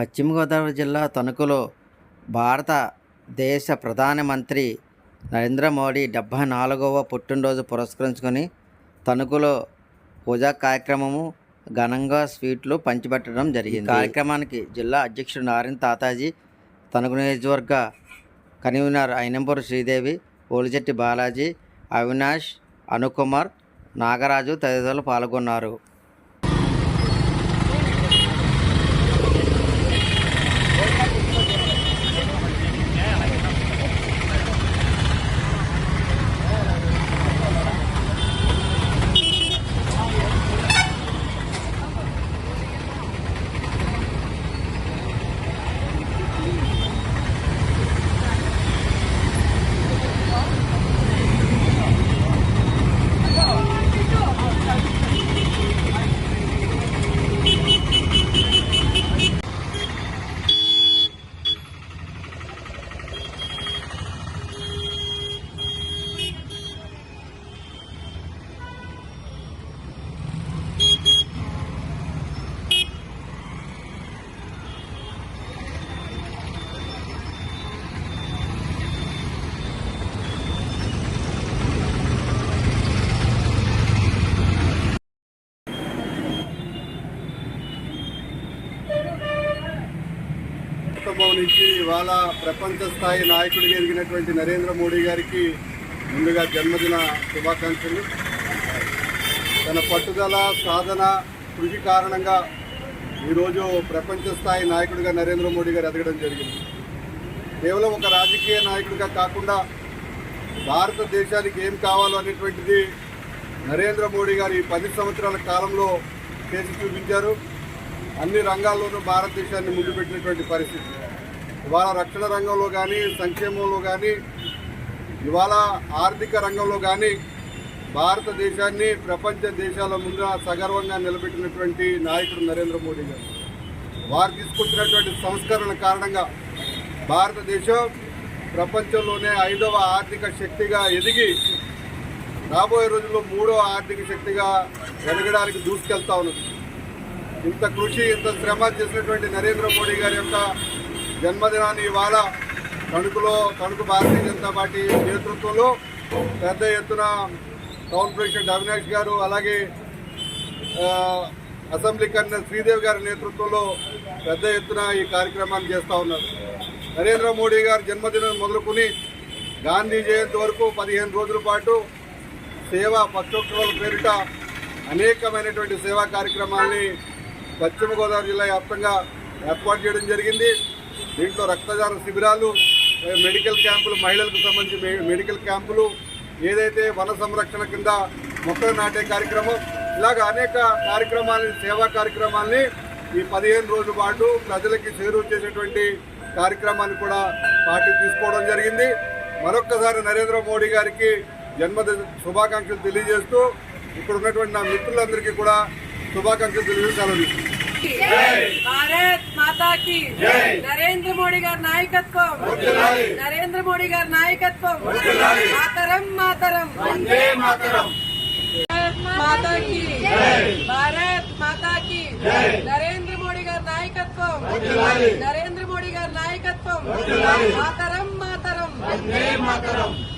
పశ్చిమ గోదావరి జిల్లా తణుకులో భారతదేశ ప్రధానమంత్రి నరేంద్ర మోడీ డెబ్భై నాలుగవ పుట్టినరోజు పురస్కరించుకొని తణుకులో పూజా కార్యక్రమము ఘనంగా స్వీట్లు పంచిపెట్టడం జరిగింది. కార్యక్రమానికి జిల్లా అధ్యక్షుడు నారాయణ తాతాజీ తణుకు నియోజకవర్గ కన్వీనర్ అయినంపూరు శ్రీదేవి ఓలిచెట్టి బాలాజీ అవినాష్ అనుకుమార్ నాగరాజు తదితరులు పాల్గొన్నారు. కుటుంబం నుంచి ఇవాళ ప్రపంచ స్థాయి నాయకుడిగా ఎదిగినటువంటి నరేంద్ర మోడీ గారికి ముందుగా జన్మదిన శుభాకాంక్షలు. తన పట్టుదల సాధన కృషి కారణంగా ఈరోజు ప్రపంచ స్థాయి నాయకుడిగా నరేంద్ర మోడీ గారు ఎదగడం జరిగింది. కేవలం ఒక రాజకీయ నాయకుడిగా కాకుండా భారతదేశానికి ఏం కావాలో అనేటువంటిది నరేంద్ర మోడీ గారు ఈ పది సంవత్సరాల కాలంలో చేసి చూపించారు. అన్ని రంగాల్లోనూ భారతదేశాన్ని ముందు పెట్టినటువంటి పరిస్థితి. ఇవాళ రక్షణ రంగంలో కానీ సంక్షేమంలో కానీ ఇవాళ ఆర్థిక రంగంలో కానీ భారతదేశాన్ని ప్రపంచ దేశాల ముందు సగర్వంగా నిలబెట్టినటువంటి నాయకుడు నరేంద్ర మోడీ గారు. వారు తీసుకుంటున్నటువంటి సంస్కరణ కారణంగా భారతదేశం ప్రపంచంలోనే ఐదవ ఆర్థిక శక్తిగా ఎదిగి రాబోయే రోజుల్లో మూడవ ఆర్థిక శక్తిగా ఎదగడానికి దూసుకెళ్తా ఉన్నది. ఇంత కృషి ఇంత శ్రమ చేసినటువంటి నరేంద్ర మోడీ గారి యొక్క జన్మదినాన్ని ఇవాళ తణుకులో తణుకు భారతీయ జనతా పార్టీ నేతృత్వంలో పెద్ద ఎత్తున టౌన్ ప్రెసిడెంట్ అవినాష్ గారు అలాగే అసెంబ్లీ కన్వీనర్ శ్రీదేవి గారి నేతృత్వంలో పెద్ద ఎత్తున ఈ కార్యక్రమాన్ని చేస్తూ ఉన్నారు. నరేంద్ర మోడీ గారి జన్మదినం మొదలుకొని గాంధీ జయంతి వరకు పదిహేను రోజుల పాటు సేవ పక్షోత్సవాల పేరిట అనేకమైనటువంటి సేవా కార్యక్రమాల్ని పశ్చిమ గోదావరి జిల్లా వ్యాప్తంగా ఏర్పాటు చేయడం జరిగింది. దీంట్లో రక్తదాన శిబిరాలు మెడికల్ క్యాంపులు మహిళలకు సంబంధించి మెడికల్ క్యాంపులు ఏదైతే వన సంరక్షణ కింద మొక్కలు నాటే కార్యక్రమం ఇలాగ అనేక కార్యక్రమాలని సేవా కార్యక్రమాల్ని ఈ పదిహేను రోజుల పాటు ప్రజలకి చేరువ చేసేటువంటి కార్యక్రమాన్ని కూడా పార్టీ తీసుకోవడం జరిగింది. మరొక్కసారి నరేంద్ర మోడీ గారికి జన్మదిన శుభాకాంక్షలు తెలియజేస్తూ ఇక్కడ ఉన్నటువంటి నా మిత్రులందరికీ కూడా శుభాకాంక్షలు తెలియజేస్తాను భారత్ మాతా కి నరేంద్ర మోడీ గారి నాయకత్వం. నరేంద్ర మోడీ గారి నాయకత్వం. మాతరం మాతరం. మాతా కి భారత్ మాతా కి నరేంద్ర మోడీ గారి నాయకత్వం. నరేంద్ర మోడీ గారి నాయకత్వం. మాతరం మాతరం.